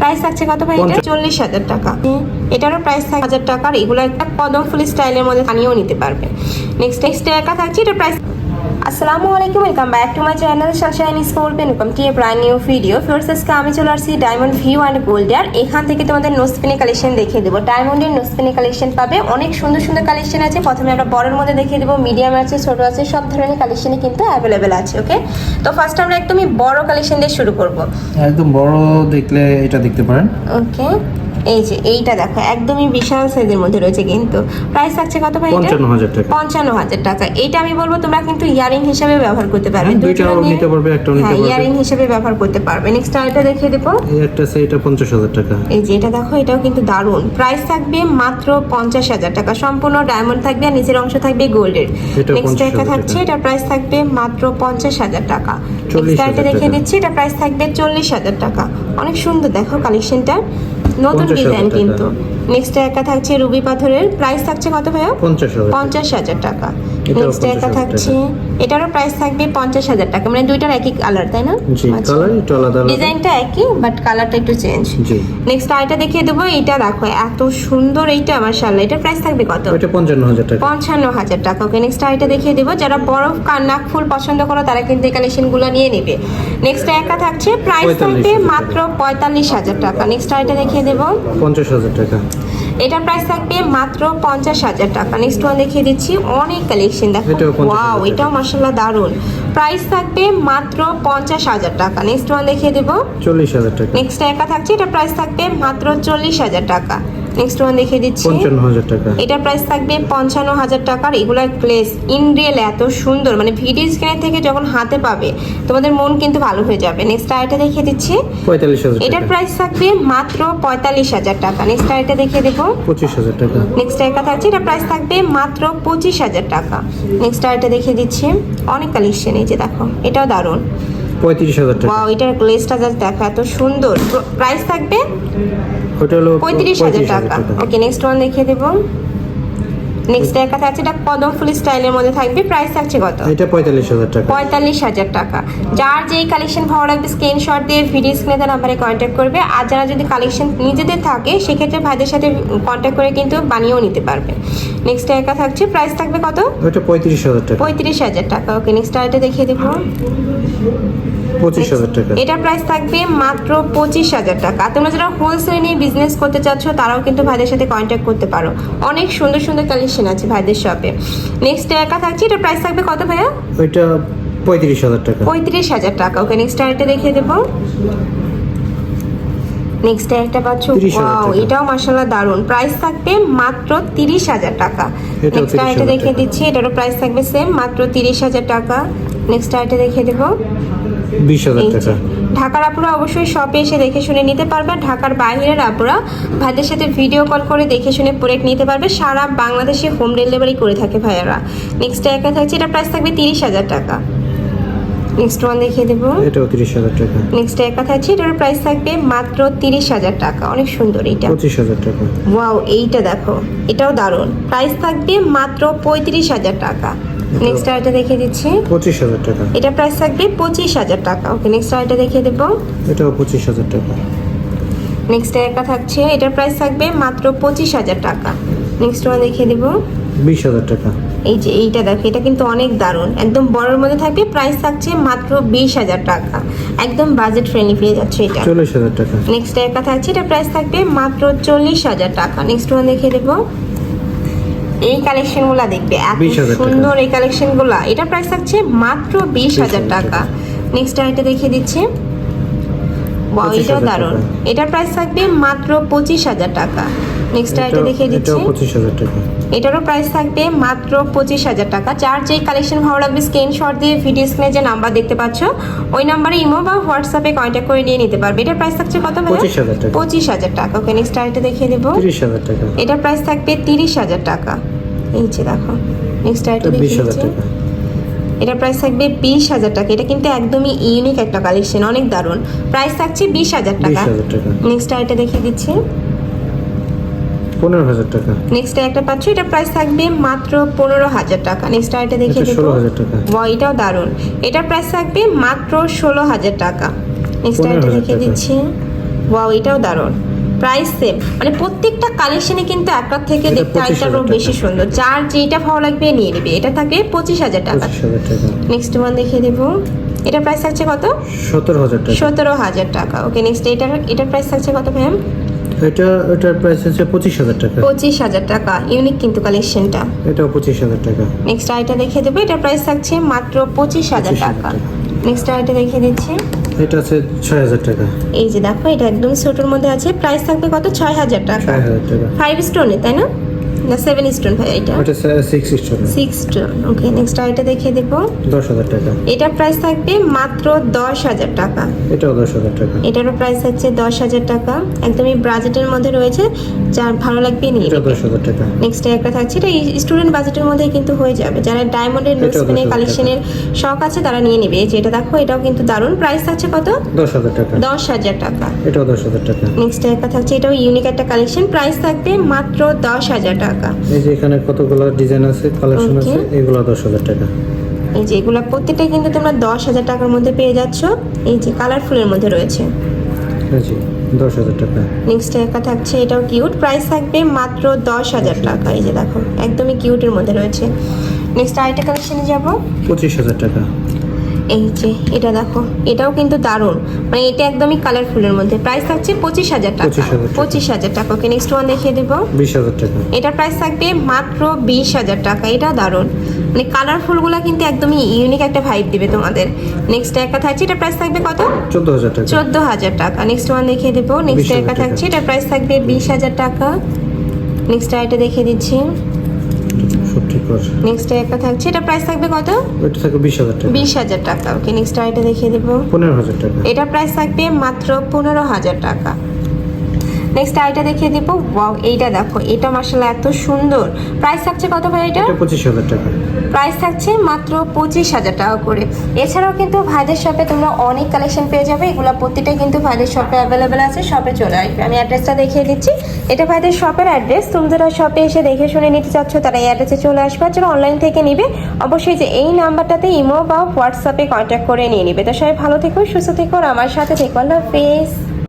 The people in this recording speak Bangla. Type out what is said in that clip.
প্রাইস থাকছে কত ভাই এটা। চল্লিশ হাজার টাকা। এটারও প্রাইস থাকে হাজার টাকার এগুলো একটা কদম ফুল স্টাইলের মধ্যে আনিয়েও নিতে পারবে। নেক্সট নেক্সট একা থাকছে এটা প্রাইস আসসালামু আলাইকুম welcome back to my channel sunshine school welcome to a brand new video first আজকে আমি চলে আসছি ডায়মন্ড ভিউ অ্যান্ড গোল্ডের এখান থেকে তোমাদের নোসপিনি কালেকশন দেখিয়ে দেবো ডায়মন্ডের নোসপিনি কালেকশন পাবে অনেক সুন্দর সুন্দর কালেকশন আছে প্রথমে আমরা বড়ের মধ্যে দেখিয়ে দেবো মিডিয়াম আছে ছোট আছে সব ধরনের কালেকশনই কিন্তু অ্যাভেলেবেল আছে ওকে তো ফার্স্ট আমরা একদমই বড় কালেকশন দিয়ে শুরু করব। একদম বড় দেখলে এটা দেখতে পারেন। ওকে এই যে এইটা দেখো একদমই বিশাল সাইজের মধ্যে রয়েছে কিন্তু। প্রাইস থাকছে কত ভাই এটা পঞ্চান্ন হাজার টাকা। পঞ্চান্ন হাজার টাকা। এইটা আমি বলব তোমরা কিন্তু ইয়ারিং হিসাবে ব্যবহার করতে পারবে। হ্যাঁ, দুইটা দুইটাও নিতে পারবে, একটাও নিতে হ্যাঁ পারবে। ইয়ারিং হিসাবে ব্যবহার করতে পারবে। নেক্সট আরেকটা দেখিয়ে দেবো। এই একটা এটা পঞ্চাশ হাজার টাকা। এই যে এটা দেখো এটাও কিন্তু দারুণ। প্রাইস থাকবে মাত্র পঞ্চাশ হাজার টাকা। সম্পূর্ণ ডায়মন্ড থাকবে আর নিচের অংশ থাকবে গোল্ডের নেক্সট 50,000 একটা থাকছে এটা প্রাইস থাকবে মাত্র পঞ্চাশ হাজার টাকা। 40,000 নেক্সট আরেকটা দেখিয়ে দিচ্ছি এটা প্রাইস থাকবে চল্লিশ হাজার টাকা। অনেক সুন্দর দেখো কালেকশনটা নতুন ডিজাইন কিন্তু। নেক্সট একটা থাকছে রুবি পাথরের। প্রাইস থাকছে কত ভাইয়া? পঞ্চাশ হাজার টাকা। নেক্সট একটা থাকছে এটারও প্রাইস থাকবে পঞ্চাশ হাজার টাকা। মানে দুইটার একই কালার তাই না? ডিজাইনটা একই বাট কালারটা একটু চেঞ্জ নেক্সট আরেকটা দেখিয়ে দেবো এইটা দেখো এত সুন্দর এইটা মার্শাল্লাহ এটার প্রাইস থাকবে কত? পঞ্চান্ন হাজার টাকা। পঞ্চান্ন হাজার টাকা। ওকে নেক্সট আরেকটা দেখিয়ে দেবো যারা বড় কান্নাক ফুল পছন্দ করো তারা কিন্তু এই কালেকশনগুলো নিয়ে নেবে। নেক্সট একটা থাকছে প্রাইস থাকবে মাত্র পঁয়তাল্লিশ হাজার টাকা। নেক্সট আরেকটা দেখিয়ে দেবো। পঞ্চাশ হাজার টাকা। এটার প্রাইস থাকবে মাত্র পঞ্চাশ হাজার টাকা। নেক্সট ওয়ান দেখিয়ে দিচ্ছি অনেক কালেকশন দেখো। এটাও 50,000 ওয়াও এটাও মাসাল্লাহ দারুণ। প্রাইস থাকবে মাত্র পঞ্চাশ হাজার টাকা। নেক্সট ওয়ান দেখিয়ে দেবো। চল্লিশ হাজার টাকা। নেক্সট একা থাকছে এটা প্রাইস থাকবে মাত্র চল্লিশ হাজার টাকা। নেক্সট ওয়ান দেখিয়ে দিচ্ছি। পঞ্চান্ন হাজার টাকা। এটার প্রাইস থাকবে পঞ্চান্ন হাজার টাকার এগুলার ক্লেস ইন রিয়েল এত সুন্দর। মানে ভিডিও স্ক্রিনের থেকে যখন হাতে পাবে তোমাদের মন কিন্তু ভালো হয়ে যাবে। নেক্সট আরেকটা দেখিয়ে দিচ্ছি। পঁয়তাল্লিশ হাজার এটার প্রাইস থাকবে মাত্র পঁয়তাল্লিশ হাজার টাকা। নেক্সট আরেকটা দেখিয়ে দেবো। পঁচিশ হাজার টাকা। নেক্সট একটা থাকছে এটা প্রাইস থাকবে মাত্র পঁচিশ হাজার টাকা। নেক্সট আরেকটা দেখিয়ে দিচ্ছি। অনেক কালেকশন এই যে দেখো এটাও দারুণ। পঁয়ত্রিশ হাজার টাকা। এটার গ্লেসটা জাস্ট দেখো এত সুন্দর। প্রাইস থাকবে ওইটা হলো পঁয়ত্রিশ হাজার টাকা। ওকে নেক্সট ওয়ান দেখিয়ে দেবো। নেক্সট একটা থাকছে এটা কদম ফুল স্টাইলের মধ্যে থাকবে। প্রাইস থাকছে কত? এটা পঁয়তাল্লিশ হাজার টাকা। পঁয়তাল্লিশ হাজার টাকা। যার যেই কালেকশন ভালো লাগবে স্ক্রিনশট দিয়ে ভিডিও স্ক্রিনে তার নাম্বারে কন্ট্যাক্ট করবে। আর যারা যদি কালেকশন নিজেদের থাকে সেক্ষেত্রে ভাইদের সাথে কন্ট্যাক্ট করে কিন্তু বানিয়েও নিতে পারবে। নেক্সট একা থাকছে প্রাইস থাকবে কত? পঁয়ত্রিশ হাজার টাকা। পঁয়ত্রিশ হাজার টাকা। ওকে নেক্সট আরেকটা দেখিয়ে দেবো। টাকা। এটার প্রাইস থাকবে মাত্র পঁচিশ হাজার টাকা। তোমরা যারা হোলসেল নিয়ে বিজনেস করতে চাচ্ছ তারাও কিন্তু ভাইদের সাথে কন্ট্যাক্ট করতে পারো। অনেক সুন্দর সুন্দর কালেকশন আছে ভাইদের শপে নেক্সট একা থাকছে এটা প্রাইস থাকবে কত ভাইয়া? ওইটা পঁয়ত্রিশ হাজার টাকা। পঁয়ত্রিশ হাজার টাকা। ওকে নেক্সট আরেকটা দেখিয়ে দেবো। নেক্সট একটা পাচ্ছ? ওয়াও এটাও মাসাল্লাহ দারুণ। প্রাইস থাকবে মাত্র তিরিশ হাজার টাকা। নেক্সট 30,000 দেখিয়ে। দিচ্ছি এটারও প্রাইস থাকবে সেম মাত্র তিরিশ হাজার টাকা। নেক্সট আরেকটা দেখিয়ে দেবো। বিশ হাজার টাকা। ঢাকার আপুরা অবশ্যই শপে এসে দেখে শুনে নিতে পারবে। ঢাকার বাইরের আপুরা ভাইদের সাথে ভিডিও কল করে দেখে শুনে প্রোডাক্ট নিতে পারবে। সারা বাংলাদেশে হোম ডেলিভারি করে থাকে ভাইয়ারা। নেক্সট একা থাকছে এটা প্রাইস থাকবে তিরিশ হাজার টাকা। নেক্সট ওয়ান দেখিয়ে দেবো। এটাও তিরিশ হাজার টাকা। নেক্সট একা থাকছে এটার প্রাইস থাকবে মাত্র তিরিশ হাজার টাকা। অনেক সুন্দর এইটা পঁচিশ হাজার টাকা। ওয়াও এইটা দেখো এটাও দারুণ। প্রাইস থাকবে মাত্র পঁয়ত্রিশ হাজার টাকা। নেক্সট আরেকটা দেখিয়ে দিচ্ছি। পঁচিশ হাজার টাকা। এটা প্রাইস থাকবে পঁচিশ হাজার টাকা। ওকে নেক্সট আরেকটা দেখিয়ে দেবো। এটাও পঁচিশ হাজার টাকা। নেক্সট একটা থাকছে। এটার প্রাইস থাকবে মাত্র পঁচিশ হাজার টাকা। নেক্সট ওয়ান দেখিয়ে দেবো। বিশ হাজার টাকা। এই যে এইটা দেখো এটা কিন্তু অনেক দারুণ। একদম বড়ের মধ্যে থাকবে প্রাইস থাকছে মাত্র বিশ হাজার টাকা। একদম বাজেট ফ্রেন্ডলি পেয়ে যাচ্ছে এটা। চল্লিশ হাজার টাকা। নেক্সট একটা থাকছে এটা প্রাইস থাকবে মাত্র চল্লিশ হাজার টাকা। নেক্সট ওয়ান দেখিয়ে দেবো। এই কালেকশনগুলো দেখবে। এত সুন্দর এই কালেকশনগুলো এটা প্রাইস থাকছে মাত্র বিশ হাজার টাকা। নেক্সট আইটে দেখিয়ে দিচ্ছি। Wow, 25,000 এটাও দারুণ। এটার প্রাইস থাকবে মাত্র পঁচিশ হাজার টাকা। নেক্সট এটাও- দেখিয়ে দিচ্ছি। এটারও প্রাইস থাকবে মাত্র পঁচিশ হাজার টাকা। যার যেই কালেকশন ভালো লাগবে স্ক্রিনশট দিয়ে ভিডিও স্ক্রিনে যে নাম্বার দেখতে পাচ্ছ ওই নাম্বারে ইমো বা হোয়াটসঅ্যাপে কন্ট্যাক্ট করে নিয়ে নিতে পারবে। এটার প্রাইস থাকছে কত ভাইয়া? 25,000 টাকা। পঁচিশ হাজার টাকা। ওকে নেক্সট আরেকটা দেখিয়ে দেবো। এটার প্রাইস থাকবে তিরিশ হাজার টাকা। এই যে দেখো। নেক্সট এটা দেখিয়ে দিচ্ছি। এটার প্রাইস থাকবে বিশ হাজার টাকা। এটা কিন্তু একদমই ইউনিক একটা কালেকশন অনেক দারুণ। প্রাইস থাকছে বিশ হাজার টাকা। নেক্সট আরেকটা দেখিয়ে দিচ্ছি। পনেরো হাজার টাকা। নেক্সট একটা পাচ্ছ এটা প্রাইস থাকবে মাত্র পনেরো হাজার টাকা। নেক্সট দেখিয়ে এটা দেবো। ষোলো হাজার টাকা। এটাও দারুণ। এটার প্রাইস থাকবে মাত্র ষোলো হাজার টাকা। নেক্সট হাজার দেখিয়ে দিচ্ছি। ওয়াও এটাও দারুণ। প্রাইস সেম মানে প্রত্যেকটা কালেকশনে কিন্তু একটার থেকে দেখতে আরেকটা 25,000 বেশি সুন্দর। যার যেটা ভালো লাগবে নিয়ে নেবে। এটা থাকে পঁচিশ হাজার টাকা। নেক্সট ওয়ান দেখিয়ে দেবো। এটা প্রাইস থাকছে কত? সতেরো হাজার টাকা। সতেরো হাজার টাকা। ওকে নেক্সট এটার এটার প্রাইস থাকছে কত ম্যাম এটা এটার প্রাইস হচ্ছে পঁচিশ হাজার টাকা। পঁচিশ হাজার টাকা। ইউনিক কিন্তু কালেকশনটা এটাও পঁচিশ হাজার টাকা। নেক্সট আইটা দেখিয়ে দেবো। এটার প্রাইস থাকছে মাত্র পঁচিশ হাজার 25,000 টাকা। টাকা। নেক্সট আইটা দেখিয়ে দিচ্ছি। এটা আছে ছয় হাজার টাকা। এই যে দেখো এটা একদম ছোটর মধ্যে আছে। প্রাইস থাকবে কত? ছয় হাজার টাকা। ছয় হাজার টাকা ফাইভ স্টোনে তাই না? না সেভেন স্টোন ভাই এটা? ওটা six stone six stone okay next আইটা দেখিয়ে দেবো দশ হাজার টাকা। এটার প্রাইস থাকবে মাত্র দশ হাজার টাকা। এটাও দশ হাজার টাকা। এটারও প্রাইস হচ্ছে দশ হাজার টাকা। একদমই বাজেটের মধ্যে রয়েছে যার ভালো লাগবে নিয়ে এটা নেবে। দশ হাজার টাকা। নেক্সট একটা থাকছে এটা স্টুডেন্ট বাজেটের মধ্যে কিন্তু হয়ে যাবে। যারা ডায়মন্ডের লুসপেনের 10,000 কালেকশনের শখ আছে তারা নিয়ে নেবে। এই যে এটা দেখো এটাও কিন্তু দারুণ। প্রাইস থাকছে কত? দশ হাজার টাকা। দশ হাজার টাকা। এটাও দশ হাজার টাকা। নেক্সট একটা থাকছে এটাও ইউনিক একটা কালেকশন প্রাইস থাকবে মাত্র দশ হাজার টাকা। এই যে এখানে কতগুলো ডিজাইন আছে কালেকশন আছে এগুলো দশ হাজার টাকা। এই যে এগুলো প্রত্যেকটাই কিন্তু তোমরা দশ হাজার টাকার মধ্যে পেয়ে যাচ্ছ। এই যে কালারফুলের মধ্যে রয়েছে। দশ হাজার টাকা। নেক্সট একটা থাকছে এটাও কিউট প্রাইস থাকবে মাত্র দশ হাজার টাকা। এই যে দেখো একদমই কিউটের মধ্যে রয়েছে। নেক্সট আরেকটা কালেকশনে যাব। পঁচিশ হাজার টাকা। এই যে এটা দেখো। এটাও কিন্তু দারুণ। মানে এটা একদমই কালারফুলের মধ্যে। প্রাইস থাকছে পঁচিশ হাজার টাকা। 25,000 টাকা। পঁচিশ হাজার টাকা। ওকে নেক্সট ওয়ান দেখিয়ে দেবো। বিশ হাজার টাকা। এটার প্রাইস থাকবে মাত্র বিশ হাজার টাকা। এটা দারুণ। মানে কালারফুলগুলো কিন্তু একদমই ইউনিক একটা ভাইব দিবে তোমাদের। নেক্সট একটা থাকছে এটা প্রাইস থাকবে কত? চোদ্দ হাজার টাকা। চোদ্দ হাজার টাকা। নেক্সট ওয়ান দেখিয়ে দেবো। নেক্সট 20,000 একটা থাকছে এটা প্রাইস থাকবে বিশ হাজার টাকা। নেক্সট আইটা দেখিয়ে দিচ্ছি। নেক্সট একটা থাকছে এটা প্রাইস থাকবে কত? থাকে বিশ হাজার টাকা। বিশ হাজার টাকা। ওকে নেক্সট আইটা দেখিয়ে দেবো। পনেরো হাজার টাকা। এটা প্রাইস থাকবে মাত্র পনেরো হাজার টাকা। নেক্সট আইটা দেখিয়ে দিব। ওয়াও এইটা দেখো এটা মার্শাল্লাহ এত সুন্দর। প্রাইস থাকছে কত ভাই এটা? পঁচিশ হাজার টাকা। প্রাইস থাকছে মাত্র পঁচিশ হাজার টাকা করে। এছাড়াও কিন্তু ভাইদের শপে তোমরা অনেক কালেকশন পেয়ে যাবে। এগুলো প্রতিটাই কিন্তু ভাইদের শপে অ্যাভেলেবেল আছে শপে চলে আসবে। আমি অ্যাড্রেসটা দেখিয়ে দিচ্ছি। এটা ভাইদের শপের অ্যাড্রেস তুমি যারা শপে এসে দেখে শুনে নিতে চাচ্ছ তারা এই অ্যাড্রেসে চলে আসবে। আর যারা অনলাইন থেকে নিবে অবশ্যই যে এই নাম্বারটাতে ইমো বা হোয়াটসঅ্যাপে কন্ট্যাক্ট করে নিয়ে নিবে। তো সবাই ভালো থেকো সুস্থ থেকো আর আমার সাথে থেকো। আল্লাহ হাফেজ।